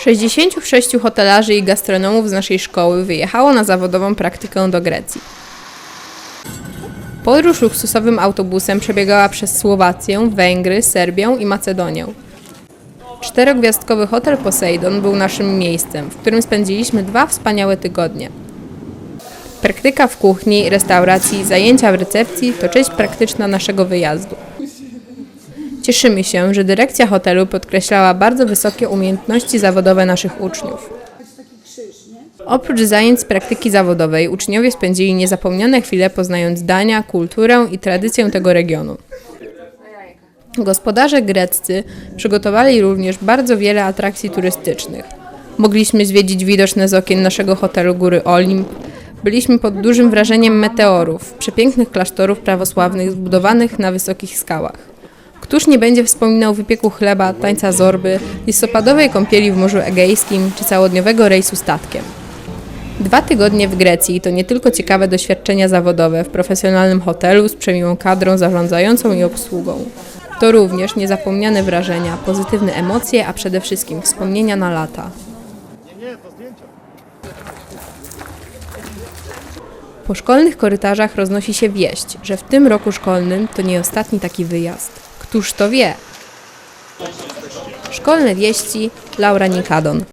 66 hotelarzy i gastronomów z naszej szkoły wyjechało na zawodową praktykę do Grecji. Podróż luksusowym autobusem przebiegała przez Słowację, Węgry, Serbię i Macedonię. Czterogwiazdkowy hotel Poseidon był naszym miejscem, w którym spędziliśmy dwa wspaniałe tygodnie. Praktyka w kuchni, restauracji, zajęcia w recepcji to część praktyczna naszego wyjazdu. Cieszymy się, że dyrekcja hotelu podkreślała bardzo wysokie umiejętności zawodowe naszych uczniów. Oprócz zajęć z praktyki zawodowej, uczniowie spędzili niezapomniane chwile poznając dania, kulturę i tradycję tego regionu. Gospodarze greccy przygotowali również bardzo wiele atrakcji turystycznych. Mogliśmy zwiedzić widoczne z okien naszego hotelu góry Olimp. Byliśmy pod dużym wrażeniem meteorów, przepięknych klasztorów prawosławnych zbudowanych na wysokich skałach. Któż nie będzie wspominał wypieku chleba, tańca zorby, listopadowej kąpieli w Morzu Egejskim czy całodniowego rejsu statkiem? Dwa tygodnie w Grecji to nie tylko ciekawe doświadczenia zawodowe w profesjonalnym hotelu z przemiłą kadrą zarządzającą i obsługą. To również niezapomniane wrażenia, pozytywne emocje, a przede wszystkim wspomnienia na lata. Po szkolnych korytarzach roznosi się wieść, że w tym roku szkolnym to nie ostatni taki wyjazd. Któż to wie? Szkolne wieści Laura Nikadon.